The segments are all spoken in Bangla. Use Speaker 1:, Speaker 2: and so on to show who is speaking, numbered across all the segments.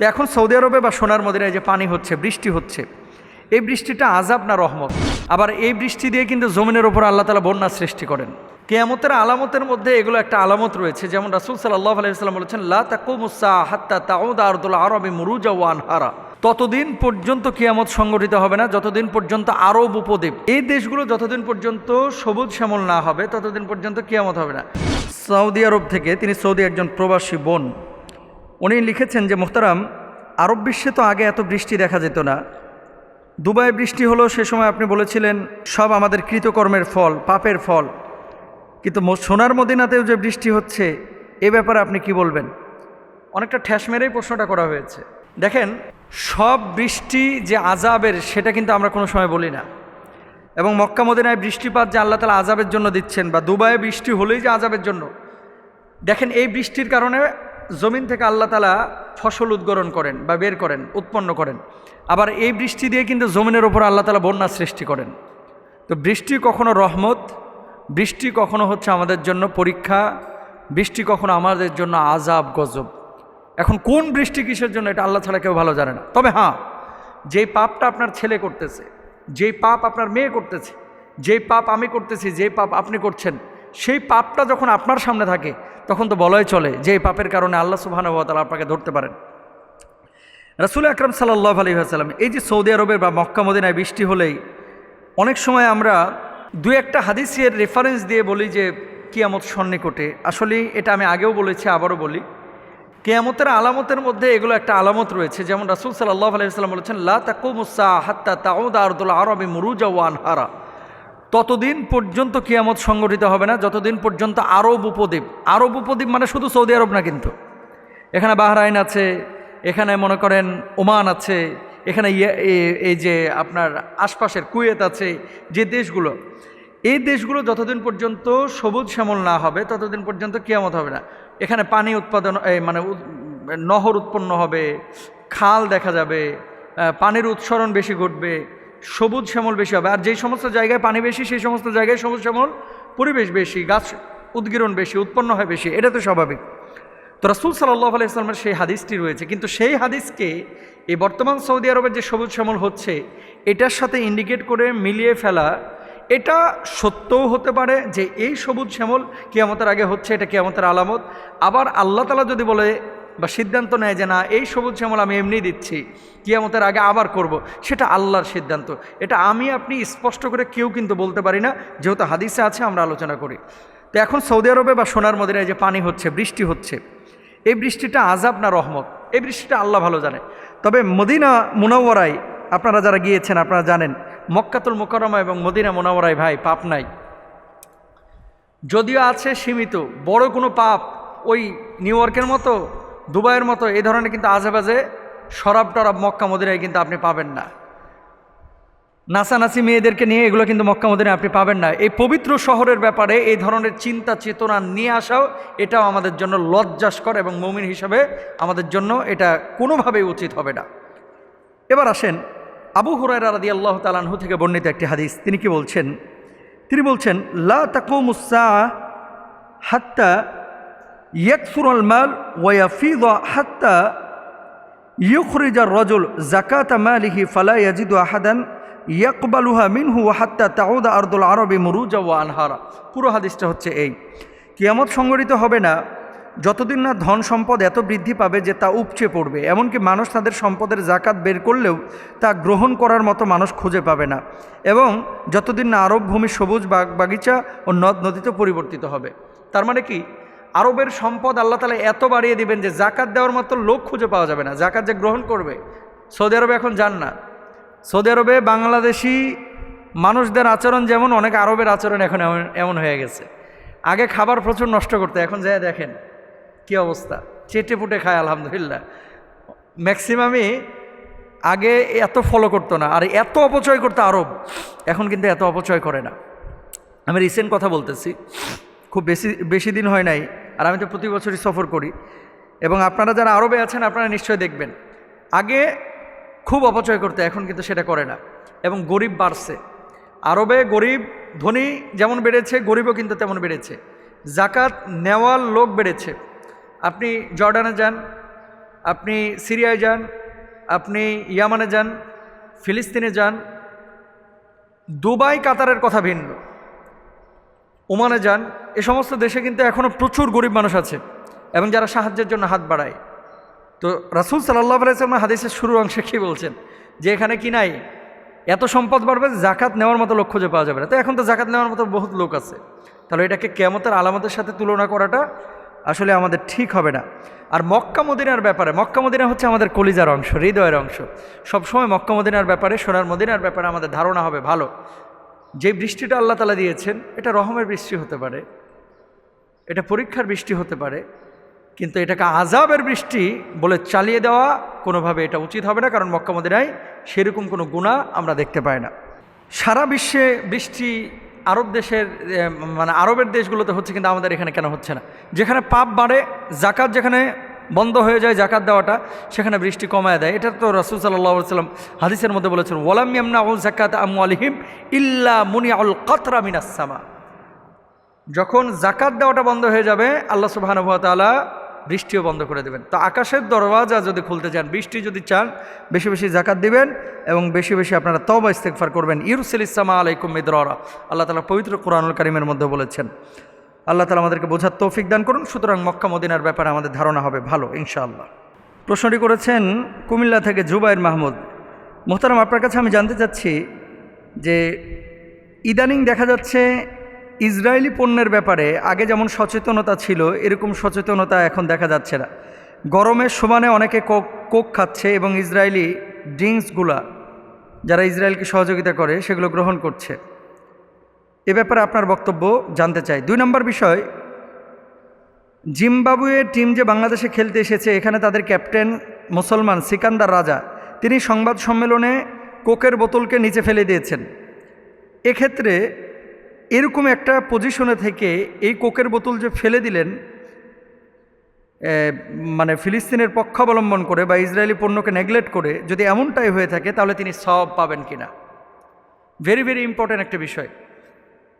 Speaker 1: তো এখন সৌদি আরবে বা সোনার মদিনায় যে পানি হচ্ছে, বৃষ্টি হচ্ছে, এই বৃষ্টিটা আজাব না রহমত? আবার এই বৃষ্টি দিয়ে কিন্তু জমিনের ওপর আল্লাহ তালা বন্যা সৃষ্টি করেন। কেয়ামতের আলামতের মধ্যে এগুলো একটা আলামত রয়েছে, যেমন রাসুল সাল্লাহ আলাইসাল্লাম বলেছেন, লা তাকুমুসা হাত্তা তাউদ আরদুল আরবি মুরুজা ওয়ান হারা ততদিন পর্যন্ত কিয়ামত সংগঠিত হবে না, যতদিন পর্যন্ত আরব উপদ্বীপ, এই দেশগুলো যতদিন পর্যন্ত সবুজ শ্যামল না হবে, ততদিন পর্যন্ত কিয়ামত হবে না। সৌদি আরব থেকে তিনি সৌদি একজন প্রবাসী বোন উনি লিখেছেন যে, মোহতারাম, আরব বিশ্বে তো আগে এত বৃষ্টি দেখা যেত না। দুবাই বৃষ্টি হলো সে সময় আপনি বলেছিলেন, সব আমাদের কৃতকর্মের ফল, পাপের ফল। কিন্তু সোনার মদিনাতেও যে বৃষ্টি হচ্ছে, এ ব্যাপারে আপনি কি বলবেন? অনেকটা ঠ্যাস মেরেই প্রশ্নটা করা হয়েছে। দেখেন, সব বৃষ্টি যে আজাবের সেটা কিন্তু আমরা কোনো সময় বলি না। এবং মক্কা মদিনায় বৃষ্টিপাত যে আল্লাহ তালা আজাবের জন্য দিচ্ছেন, বা দুবাইয়ে বৃষ্টি হলেই যে আজাবের জন্য। দেখেন, এই বৃষ্টির কারণে জমিন থেকে আল্লাহ তালা ফসল উদ্গরণ করেন বা বের করেন, উৎপন্ন করেন। আবার এই বৃষ্টি দিয়ে কিন্তু জমিনের ওপর আল্লাহ তালা বন্যা সৃষ্টি করেন। তো বৃষ্টি কখনো রহমত, বৃষ্টি কখনো হচ্ছে আমাদের জন্য পরীক্ষা, বৃষ্টি কখনো আমাদের জন্য আজাব গজব। এখন কোন বৃষ্টি কিসের জন্য এটা আল্লাহ ছাড়া কেউ ভালো জানে না। তবে হ্যাঁ যেই পাপটা আপনার ছেলে করতেছে, যেই পাপ আপনার মেয়ে করতেছে, যেই পাপ আমি করতেছি, যেই পাপ আপনি করছেন, সেই পাপটা যখন আপনার সামনে থাকে তখন তো বলাই চলে যে এই পাপের কারণে আল্লাহ সুবাহানুভাতালা আপনাকে ধরতে পারেন। রাসুল আকরম সাল্লাহ আলী আসাল্লাম এই যে সৌদি আরবের বা মক্কা মদিনায় বৃষ্টি হলেই অনেক সময় আমরা দু একটা হাদিসের রেফারেন্স দিয়ে বলি যে কিয়ামত সন্নিকটে। আসলে এটা আমি আগেও বলেছি, আবারও বলি। কেয়ামতের আলামতের মধ্যে এগুলো একটা আলামত রয়েছে। যেমন রাসুল সাল্লাহ আলাইসাল্লাম বলেছেন, লা তাকুমুসা হাত্তা তাউদ আরদুল আরবি মুরুজা ওয়ান হারা ততদিন পর্যন্ত কিয়ামত সংগঠিত হবে না, যতদিন পর্যন্ত আরব উপদ্বীপ আরব উপদ্বীপ মানে শুধু সৌদি আরব না কিন্তু। এখানে বাহরাইন আছে, এখানে মনে করেন ওমান আছে, এখানে ইয়ে- এই যে আপনার আশপাশের কুয়েত আছে, যে দেশগুলো, এই দেশগুলো যতদিন পর্যন্ত সবুজ শ্যামল না হবে, ততদিন পর্যন্ত কিয়ামত হবে না। এখানে পানি উৎপাদন মানে নহর উৎপন্ন হবে, খাল দেখা যাবে পানির উৎসরণ বেশি ঘটবে সবুজ শ্যামল বেশি হবে। আর যেই সমস্ত জায়গায় পানি বেশি, সেই সমস্ত জায়গায় সবুজ শ্যামল পরিবেশ বেশি, গাছ উদ্গীরণ বেশি, উৎপন্ন হয় বেশি। এটা তো স্বাভাবিক। তো রাসুল সাল্লাহ আলাইসলামের সেই হাদিসটি রয়েছে। কিন্তু সেই হাদিসকে এই বর্তমান সৌদি আরবের যে সবুজ শ্যামল হচ্ছে, এটার সাথে ইন্ডিকেট করে মিলিয়ে ফেলা, এটা সত্যও হতে পারে যে এই সবুজ শ্যামল কেয়ামতের আগে হচ্ছে, এটা কিয়ামতের আলামত। আবার আল্লাহ তালা যদি বলে বা সিদ্ধান্ত নেয় যে না, এই সবুজ শ্যামল আমি এমনি দিচ্ছি, কিয়ামতের আগে আবার করব। সেটা আল্লাহর সিদ্ধান্ত। এটা আমি আপনি স্পষ্ট করে কেউ কিন্তু বলতে পারি না, যেহেতু হাদিসে আছে, আমরা আলোচনা করি। তো এখন সৌদি আরবে বা সোনার মদিনায় যে পানি হচ্ছে, বৃষ্টি হচ্ছে, এই বৃষ্টিটা আজাব না রহমত? এই বৃষ্টিটা আল্লাহ ভালো জানে। তবে মদিনা মুনাওয়ারায়, আপনারা যারা গিয়েছেন, আপনারা জানেন, মক্কাতুল মোকারমা এবং মদিনা মুনাওয়ারায় ভাই, পাপ নাই। যদিও আছে সীমিত, বড় কোনো পাপ ওই নিউ ইয়র্কের মতো দুবাইয়ের মতো এই ধরনের কিন্তু আজেবাজে শরাব টরাব মক্কা মদিনায় কিন্তু আপনি পাবেন না। নাচানাচি মেয়েদেরকে নিয়ে এগুলো কিন্তু মক্কা মদিনায় আপনি পাবেন না। এই পবিত্র শহরের ব্যাপারে এই ধরনের চিন্তা চেতনা নিয়ে আসাও এটাও আমাদের জন্য লজ্জাস্কর এবং মমিন হিসাবে আমাদের জন্য এটা কোনোভাবেই উচিত হবে না। এবার আসেন আবু হুরায়রা রাদি আল্লাহ তালানহু থেকে বর্ণিত একটি হাদিস। তিনি কি বলছেন? তিনি বলছেন, লা তাকুমুসা হাত্তা ইয়াকসুর আল মাল ওয়াফিদ হাত্তা يخرج الرجل زكاة ماله فلا يجد أحدا يقبلها منه وحتى تعود أرض العرب مروجا وأنهارا পুরো হাদিসটা হচ্ছে এই কিয়ামত সংগঠিত হবে না যতদিন না ধন সম্পদ এত বৃদ্ধি পাবে যে তা উপচে পড়বে এমনকি মানুষ তাদের সম্পদের জাকাত বের করলেও তা গ্রহণ করার মতো মানুষ খুঁজে পাবে না এবং যতদিন না আরব ভূমি সবুজ বাগ বাগিচা ও নদ নদীতে পরিবর্তিত হবে তার মানে কি আরবের সম্পদ আল্লাহ তালা এত বাড়িয়ে দিবেন যে জাকাত দেওয়ার মতো লোক খুঁজে পাওয়া যাবে না। জাকাত যে গ্রহণ করবে, সৌদি আরবে এখন যান না। সৌদি আরবে বাংলাদেশি মানুষদের আচরণ যেমন, অনেক আরবের আচরণ এখন এমন হয়ে গেছে। আগে খাবার প্রচুর নষ্ট করতে, এখন যায় দেখেন কি অবস্থা। চেটে পুটে খায়, আলহামদুলিল্লাহ। ম্যাক্সিমামই আগে এত ফলো করতো না, আর এত অপচয় করতো আরব। এখন কিন্তু এত অপচয় করে না। আমি রিসেন্ট কথা বলতেছি। খুব বেশি বেশি দিন হয় নাই, আর আমি তো প্রতি বছরই সফর করি। এবং আপনারা যারা আরবে আছেন, আপনারা নিশ্চয়ই দেখবেন। আগে খুব অপচয় করতে, এখন কিন্তু সেটা করে না। এবং গরিব বাড়ছে। আরবে গরিব, ধনী যেমন বেড়েছে, গরিবও কিন্তু তেমন বেড়েছে। জাকাত নেওয়ার লোক বেড়েছে। আপনি জর্ডানে যান, আপনি সিরিয়ায় যান, আপনি ইয়ামানে যান, ফিলিস্তিনে যান, দুবাই, কাতারের কথা ভিন্ন। ওমানে যান, এ সমস্ত দেশে কিন্তু এখনও প্রচুর গরিব মানুষ আছে এবং যারা সাহায্যের জন্য হাত বাড়ায়। তো রাসুল সাল্লাহ আলাইসাল্লাম হাদিসের শুরু অংশে কী বলছেন? যে এখানে কি নাই? এত সম্পদ বাড়বে জাকাত নেওয়ার মতো লক্ষ্য যে পাওয়া যাবে না। তো এখন তো জাকাত নেওয়ার মতো বহুত লোক আছে। তাহলে এটাকে কেমতের আলামতের সাথে তুলনা করাটা আসলে আমাদের ঠিক হবে না। আর মক্কা মদিনার ব্যাপারে, মক্কা মদিনা হচ্ছে আমাদের কলিজার অংশ, হৃদয়ের অংশ। সবসময় মক্কা মদিনার ব্যাপারে, সোনার মদিনার ব্যাপারে আমাদের ধারণা হবে ভালো। যে বৃষ্টিটা আল্লাহ তালা দিয়েছেন, এটা রহমের বৃষ্টি হতে পারে, এটা পরীক্ষার বৃষ্টি হতে পারে, কিন্তু এটাকে আজাবের বৃষ্টি বলে চালিয়ে দেওয়া কোনোভাবে এটা উচিত হবে না, কারণ মক্কা মদিনায় সেরকম কোনো গুণা আমরা দেখতে পাই না। সারা বিশ্বে বৃষ্টি আরব দেশের মানে আরবের দেশগুলোতে হচ্ছে, কিন্তু আমাদের এখানে কেন হচ্ছে না? যেখানে পাপ বাড়ে, জাকাত যেখানে বন্ধ হয়ে যায় জাকাত দেওয়াটা, সেখানে বৃষ্টি কমায় দেয়। এটা তো রাসুল সাল্লাহ সাল্লাম হাদিসের মধ্যে বলেছেন, ওয়ালাম ইয়ামনা উল জাকাত আমু আলিহিম ইল্লা মুনি আউল কতরা মিনাসামা যখন জাকাত দেওয়াটা বন্ধ হয়ে যাবে, আল্লাহ সুবাহানুভাতালা বৃষ্টিও বন্ধ করে দেবেন। তো আকাশের দরওয়াজা যদি খুলতে চান, বৃষ্টি যদি চান, বেশি বেশি জাকাত দিবেন এবং বেশি বেশি আপনারা তবা ইস্তেকফার করবেন। ইরুসিল ইসলামা আলাইকুম মিদরা আল্লাহ তালা পবিত্র কোরআনুল কারিমের মধ্যে বলেছেন আল্লাহ তালা আমাদেরকে বোঝার তৌফিক দান করুন। সুতরাং মক্কা মদিনার ব্যাপারে আমাদের ধারণা হবে ভালো, ইনশাআল্লাহ। প্রশ্নটি করেছেন, কুমিল্লা থেকে জুবাইর মাহমুদ, মোহতারাম, আপনার কাছে আমি জানতে চাচ্ছি যে ইদানিং দেখা যাচ্ছে ইসরায়েলি পণ্যের ব্যাপারে আগে যেমন সচেতনতা ছিল, এরকম সচেতনতা এখন দেখা যাচ্ছে না। গরমের সমানে অনেকে কোক কোক খাচ্ছে এবং ইসরায়েলি ড্রিঙ্কসগুলা, যারা ইসরায়েলকে সহযোগিতা করে, সেগুলো গ্রহণ করছে। ব্যাপারে আপনার বক্তব্য জানতে চাই। দুই নম্বর বিষয়, জিম্বাবুয়ের টিম যে বাংলাদেশে খেলতে এসেছে, এখানে তাদের ক্যাপ্টেন মুসলমান সিকান্দার রাজা, তিনি সংবাদ সম্মেলনে কোকের বোতলকে নিচে ফেলে দিয়েছেন। এক্ষেত্রে এরকম একটা পজিশনে থেকে এই কোকের বোতল যে ফেলে দিলেন মানে ফিলিস্তিনের পক্ষ অবলম্বন করে বা ইসরায়েলি পণ্যকে নেগলেক্ট করে যদি এমনটাই হয়ে থাকে, তাহলে তিনি সব পাবেন কিনা? ভেরি ভেরি ইম্পর্ট্যান্ট একটা বিষয়।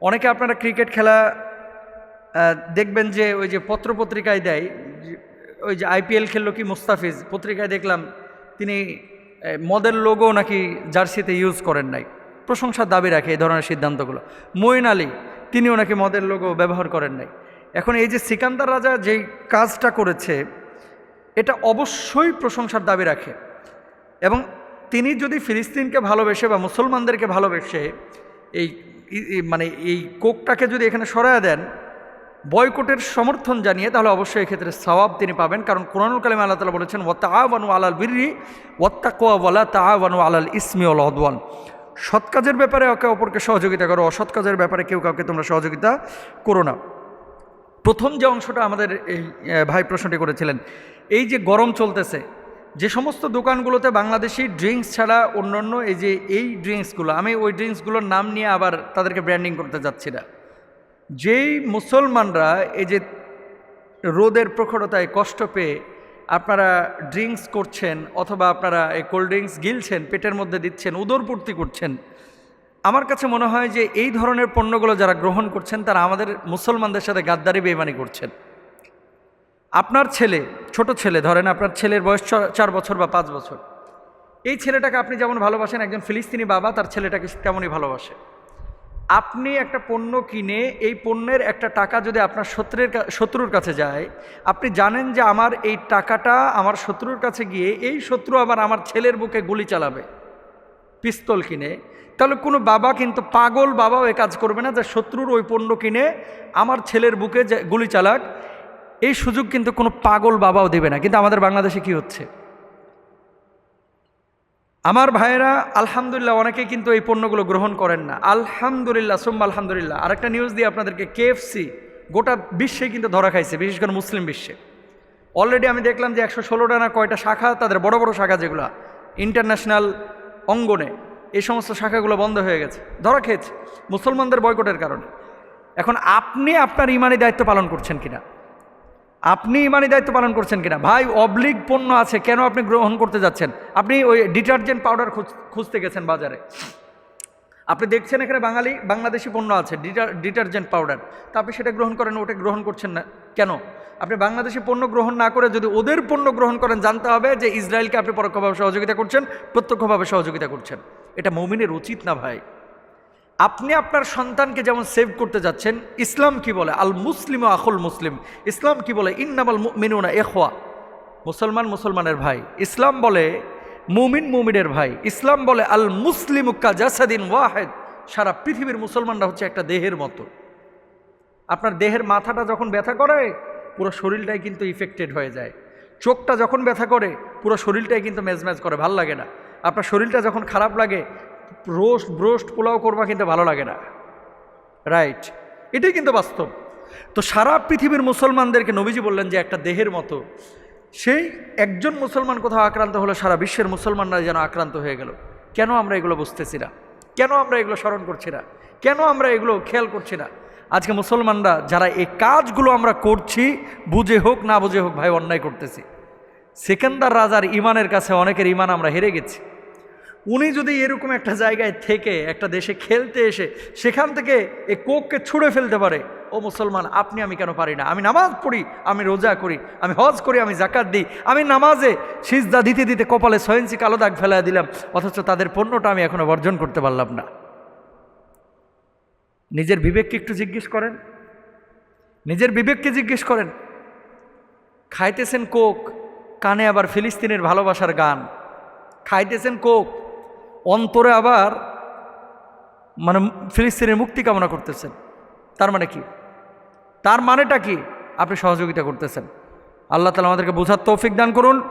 Speaker 1: অনেকে আপনারা ক্রিকেট খেলা দেখবেন যে ওই যে পত্রপত্রিকায় দেয় ওই যে আইপিএল খেললো কি মুস্তাফিজ, পত্রিকায় দেখলাম তিনি মদের লোগো নাকি জার্সিতে ইউজ করেন নাই। প্রশংসার দাবি রাখে এই ধরনের সিদ্ধান্তগুলো। মঈন আলী, তিনিও নাকি মদের লোগো ব্যবহার করেন নাই। এখন এই যে সিকান্দার রাজা যেই কাজটা করেছে, এটা অবশ্যই প্রশংসার দাবি রাখে। এবং তিনি যদি ফিলিস্তিনকে ভালোবেসে বা মুসলমানদেরকে ভালোবেসে এই মানে এই কোকটাকে যদি এখানে সরায় দেন, বয়কটের সমর্থন জানিয়ে তাহলে অবশ্যই এক্ষেত্রে সওয়াব তিনি পাবেন। কারণ কোরআনুল কালিমা আল্লাহ তালা বলেছেন ওয়াত্তা আবানু আলাল বিরি তা আবানু আলাল ইসমি অল অদওয়ান সৎ কাজের ব্যাপারে একে অপরকে সহযোগিতা করো, অসৎ কাজের ব্যাপারে কেউ কাউকে তোমরা সহযোগিতা করো না। প্রথম যে অংশটা আমাদের এই ভাই প্রশ্নটি করেছিলেন, এই যে গরম চলতেছে যে সমস্ত দোকানগুলোতে বাংলাদেশি ড্রিঙ্কস ছাড়া অন্যান্য এই যে এই ড্রিঙ্কসগুলো, আমি ওই ড্রিঙ্কসগুলোর নাম নিয়ে আবার তাদেরকে ব্র্যান্ডিং করতে যাচ্ছি না। যেই মুসলমানরা এই যে রোদের প্রখরতায় কষ্ট পেয়ে আপনারা ড্রিঙ্কস করছেন অথবা আপনারা এই কোল্ড ড্রিঙ্কস গিলছেন, পেটের মধ্যে দিচ্ছেন, উদরপূর্তি করছেন, আমার কাছে মনে হয় যে এই ধরনের পণ্যগুলো যারা গ্রহণ করছেন তারা আমাদের মুসলমানদের সাথে গাদ্দারি বেমানি করছেন। আপনার ছেলে ছোট ছেলে, ধরেন আপনার ছেলের বয়স চার বছর বা পাঁচ বছর। এই ছেলেটাকে আপনি যেমন ভালোবাসেন, একজন ফিলিস্তিনি বাবা, তার ছেলেটাকে তেমনই ভালোবাসে। আপনি একটা পণ্য কিনে, এই পণ্যের একটা টাকা যদি আপনার শত্রুর শত্রুর কাছে যায়, আপনি জানেন যে আমার এই টাকাটা আমার শত্রুর কাছে গিয়ে, এই শত্রু আবার আমার ছেলের বুকে গুলি চালাবে, পিস্তল কিনে। তাহলে কোনো বাবা কিন্তু পাগল বাবাও এ কাজ করবে না যে শত্রুর ওই পণ্য কিনে, আমার ছেলের বুকে গুলি চালাক এই সুযোগ কিন্তু কোনো পাগল বাবাও দেবে না। কিন্তু আমাদের বাংলাদেশে কি হচ্ছে? আমার ভাইয়েরা, আলহামদুলিল্লাহ অনেকেই কিন্তু এই পণ্যগুলো গ্রহণ করেন না। আলহামদুলিল্লাহ সোম্বা আলহামদুলিল্লাহ। আরেকটা নিউজ দিয়ে আপনাদেরকে কেএফসি গোটা বিশ্বে কিন্তু ধরা খাইছে, বিশেষ করে মুসলিম বিশ্বে। অলরেডি আমি দেখলাম যে একশো ষোলোটা না কয়টা শাখা, তাদের বড় বড় শাখা যেগুলো ইন্টারন্যাশনাল অঙ্গনে, এই সমস্ত শাখাগুলো বন্ধ হয়ে গেছে, ধরা খেয়েছে, মুসলমানদের বয়কটের কারণে। এখন আপনি আপনার ইমানি দায়িত্ব পালন করছেন কিনা? আপনি ইমানি দায়িত্ব পালন করছেন কিনা? ভাই অবলিক পণ্য আছে, কেন আপনি গ্রহণ করতে যাচ্ছেন? আপনি ওই ডিটারজেন্ট পাউডার খুঁজতে গেছেন বাজারে। আপনি দেখছেন এখানে বাঙালি, বাংলাদেশি পণ্য আছে ডিটার ডিটারজেন্ট পাউডার। তা আপনি সেটা গ্রহণ করেন, ওটা গ্রহণ করছেন না। কেন? আপনি বাংলাদেশি পণ্য গ্রহণ না করে যদি ওদের পণ্য গ্রহণ করেন, জানতে হবে যে ইসরায়েলকে আপনি পরোক্ষভাবে সহযোগিতা করছেন, প্রত্যক্ষভাবে সহযোগিতা করছেন। এটা মৌমিনের উচিত না, ভাই। আপনি আপনার সন্তানকে যেমন সেভ করতে যাচ্ছেন, ইসলাম কি বলে? আল মুসলিম আখুল মুসলিম। ইসলাম কি বলে? ইন্নামাল মিনুনা এখোয়া মুসলমান মুসলমানের ভাই। ইসলাম বলে মুমিন মুমিনের ভাই। ইসলাম বলে আল মুসলিম জাসাদিন ওয়াহেদ। সারা পৃথিবীর মুসলমানরা হচ্ছে একটা দেহের মতো। আপনার দেহের মাথাটা যখন ব্যথা করে, পুরো শরীরটাই কিন্তু ইফেক্টেড হয়ে যায়। চোখটা যখন ব্যথা করে, পুরো শরীরটাই কিন্তু মেজমেজ করে, ভালো লাগে না। আপনার শরীরটা যখন খারাপ লাগে রোস্ট, ব্রোস্ট পোলাও করবা কিন্তু ভালো লাগে না। রাইট এটাই কিন্তু বাস্তব। তো সারা পৃথিবীর মুসলমানদেরকে নবীজি বললেন যে একটা দেহের মতো। সেই একজন মুসলমান কোথাও আক্রান্ত হলো, সারা বিশ্বের মুসলমানরা যেন আক্রান্ত হয়ে গেল। কেন আমরা এগুলো বুঝতেছি না? কেন আমরা এগুলো স্মরণ করছি না? কেন আমরা এগুলো খেয়াল করছি না? আজকে মুসলমানরা যারা এই কাজগুলো আমরা করছি, বুঝে হোক না বুঝে হোক ভাই, অন্যায় করতেছি। সেকেন্দার রাজার ইমানের কাছে অনেকের ইমান আমরা হেরে গেছি। উনি যদি এরকম একটা জায়গায় থেকে একটা দেশে খেলতে এসে সেখান থেকে এই কোককে ছুঁড়ে ফেলতে পারে, ও মুসলমান, আপনি আমি কেন পারি না? আমি নামাজ পড়ি, আমি রোজা করি, আমি হজ করি, আমি জাকাত দিই, আমি নামাজে সিজদা দিতে দিতে কপালে ছয়ঞ্চি কালো দাগ ফেলা দিলাম, অথচ তাদের পণ্যটা আমি এখনও বর্জন করতে পারলাম না। নিজের বিবেককে একটু জিজ্ঞেস করেন। নিজের বিবেককে জিজ্ঞেস করেন, খাইতেছেন কোক? কানে আবার ফিলিস্তিনের ভালোবাসার গান। খাইতেছেন কোক? অন্তরে আবার মানে ফিলিস্তিনের মুক্তি কামনা করতেছেন। তার মানে কি? তার মানেটা কি? আপনি সহযোগিতা করতেছেন। আল্লাহ তালা আমাদেরকে বোঝার তৌফিক দান করুন।